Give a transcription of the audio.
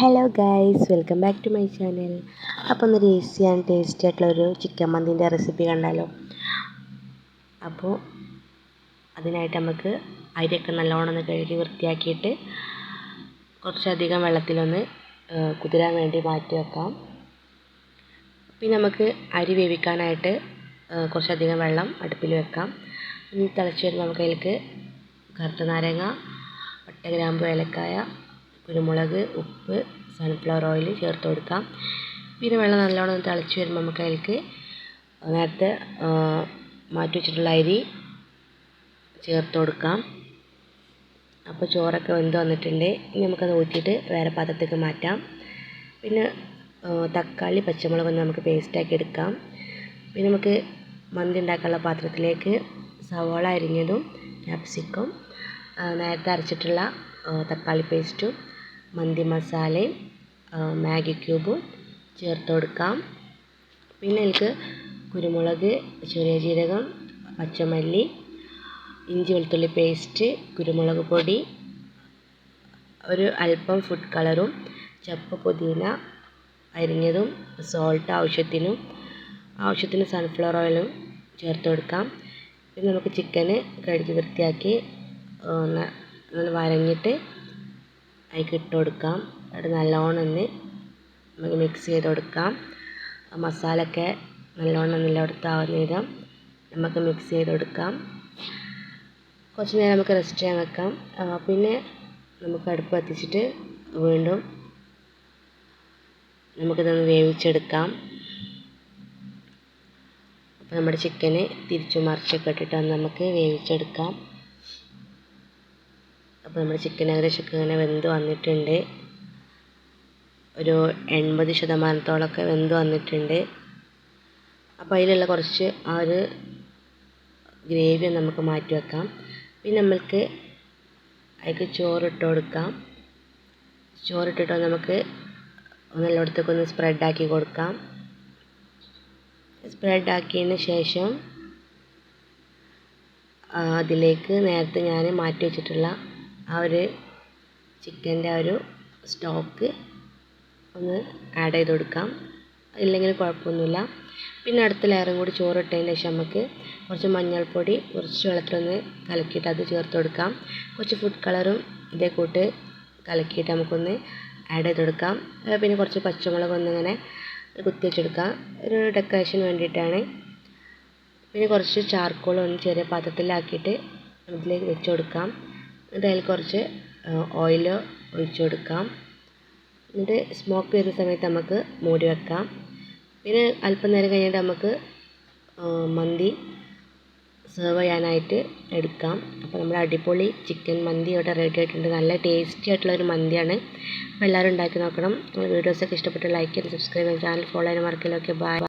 Hello guys welcome back to my channel അപ്പോൾ ഒന്ന് easy and tasty ആയിട്ടുള്ളൊരു chicken മന്തിന്റെ റെസിപ്പി കണ്ടാലോ? അപ്പോൾ അതിനായിട്ട് നമുക്ക് അരിയൊക്കെ നല്ലോണം ഒന്ന് കഴുകി വൃത്തിയാക്കിയിട്ട് കുറച്ചധികം വെള്ളത്തിലൊന്ന് കുതിരാൻ വേണ്ടി മാറ്റി വെക്കാം. പിന്നെ നമുക്ക് അരി വേവിക്കാനായിട്ട് കുറച്ചധികം വെള്ളം അടുപ്പിൽ വെക്കാം. തിളച്ച് വരുമ്പോൾ നമുക്ക് അതിലേക്ക് കറുത്ത നാരങ്ങ പട്ട ഗ്രാമ്പു ഏലക്കായ കുരുമുളക് ഉപ്പ് സൺഫ്ലവർ ഓയിൽ ചേർത്ത് കൊടുക്കാം. പിന്നെ വെള്ളം നല്ലോണം തിളച്ച് വരുമ്പോൾ നമുക്ക് അതിലേക്ക് നേരത്തെ മാറ്റി വെച്ചിട്ടുള്ള അരി ചേർത്ത് കൊടുക്കാം. അപ്പോൾ ചോറൊക്കെ വെന്ത് വന്നിട്ടുണ്ട്. ഇനി നമുക്കത് ഊറ്റിയിട്ട് വേറെ പാത്രത്തേക്ക് മാറ്റാം. പിന്നെ തക്കാളി പച്ചമുളക് ഒന്ന് നമുക്ക് പേസ്റ്റാക്കി എടുക്കാം. പിന്നെ നമുക്ക് മന്തി ഉണ്ടാക്കാനുള്ള പാത്രത്തിലേക്ക് സവോള അരിഞ്ഞതും ക്യാപ്സിക്കം നേരത്തെ അരച്ചിട്ടുള്ള തക്കാളി പേസ്റ്റും മന്തി മസാലയും മാഗി ക്യൂബും ചേർത്ത് കൊടുക്കാം. പിന്നെ എനിക്ക് കുരുമുളക് ചെറിയ ജീരകം പച്ചമല്ലി ഇഞ്ചി വെളുത്തുള്ളി പേസ്റ്റ് കുരുമുളക് പൊടി ഒരു അല്പം ഫുഡ് കളറും ചപ്പ് പുതിന അരിഞ്ഞതും സോൾട്ട് ആവശ്യത്തിനും ആവശ്യത്തിന് സൺഫ്ലവർ ഓയിലും ചേർത്ത് കൊടുക്കാം. പിന്നെ നമുക്ക് ചിക്കന് കഴുകി വൃത്തിയാക്കി ഒന്ന് വരഞ്ഞിട്ട് അതിലേക്ക് ഇട്ട് കൊടുക്കാം. എന്നിട്ട് നല്ലോണം ഒന്ന് നമുക്ക് മിക്സ് ചെയ്ത് കൊടുക്കാം. മസാല ഒക്കെ നല്ലോണം എല്ലായിടത്തും വിധം നമുക്ക് മിക്സ് ചെയ്ത് കൊടുക്കാം. കുറച്ച് നേരം നമുക്ക് റെസ്റ്റ് ചെയ്യാൻ വെക്കാം. പിന്നെ നമുക്ക് അടുപ്പ് കത്തിച്ചിട്ട് വീണ്ടും നമുക്കിതൊന്ന് വേവിച്ചെടുക്കാം. അപ്പോൾ നമ്മുടെ ചിക്കന് തിരിച്ചും മറിച്ചൊക്കെ ഇട്ടിട്ട് നമുക്ക് വേവിച്ചെടുക്കാം. അപ്പോൾ നമ്മുടെ ചിക്കൻ ഏകദേശമൊക്കെ ഇങ്ങനെ വെന്ത് വന്നിട്ടുണ്ട്. ഒരു എൺപത് ശതമാനത്തോളമൊക്കെ വെന്ത് വന്നിട്ടുണ്ട്. അപ്പോൾ അതിലുള്ള കുറച്ച് ആ ഒരു ഗ്രേവി നമുക്ക് മാറ്റി വെക്കാം. പിന്നെ നമ്മൾക്ക് അതിലേക്ക് ചോറിട്ട് കൊടുക്കാം. ചോറിട്ടിട്ട് നമുക്ക് ഒന്നെല്ലായിടത്തേക്ക് ഒന്ന് സ്പ്രെഡാക്കി കൊടുക്കാം. സ്പ്രെഡാക്കിയതിന് ശേഷം അതിലേക്ക് നേരത്തെ ഞാൻ മാറ്റി വെച്ചിട്ടുള്ള ആ ഒരു ചിക്കന്റെ ആ ഒരു സ്റ്റോക്ക് ഒന്ന് ആഡ് ചെയ്ത് കൊടുക്കാം. ഇല്ലെങ്കിൽ കുഴപ്പമൊന്നുമില്ല. പിന്നെ അടുത്ത ലെയറും കൂടി ചോറ് ഇട്ടതിന് ശേഷം നമുക്ക് കുറച്ച് മഞ്ഞൾപ്പൊടി കുറച്ച് വെള്ളത്തിലൊന്ന് കലക്കിയിട്ട് അത് ചേർത്ത് കൊടുക്കാം. കുറച്ച് ഫുഡ് കളറും ഇതേ കൂട്ട് കലക്കിയിട്ട് നമുക്കൊന്ന് ആഡ് ചെയ്ത് കൊടുക്കാം. പിന്നെ കുറച്ച് പച്ചമുളക് ഒന്നിങ്ങനെ കുത്തി വെച്ചെടുക്കാം ഒരു ഡെക്കറേഷന് വേണ്ടിയിട്ടാണ്. പിന്നെ കുറച്ച് ചാർക്കോൾ ഒന്ന് ചെറിയ പാത്രത്തിലാക്കിയിട്ട് അതിലേക്ക് വെച്ച് കൊടുക്കാം. എന്നിട്ട് കുറച്ച് ഓയിൽ ഒഴിച്ചു കൊടുക്കാം. എന്നിട്ട് സ്മോക്ക് വരുന്ന സമയത്ത് നമുക്ക് മൂടി വെക്കാം. പിന്നെ അല്പം നേരം കഴിഞ്ഞിട്ട് നമുക്ക് മന്തി സെർവ് ചെയ്യാനായിട്ട് എടുക്കാം. അപ്പോൾ നമ്മുടെ അടിപൊളി ചിക്കൻ മന്തി ഇവിടെ റെഡി ആയിട്ടുണ്ട്. നല്ല ടേസ്റ്റി ആയിട്ടുള്ള ഒരു മന്തിയാണ്. അപ്പോൾ എല്ലാവരും ഉണ്ടാക്കി നോക്കണം. വീഡിയോസൊക്കെ ഇഷ്ടപ്പെട്ട് ലൈക്ക് ചെയ്ത് സബ്സ്ക്രൈബ് ചെയ്യാൻ ചാനൽ ഫോളോ ചെയ്യാൻ മറക്കില്ല. Okay bye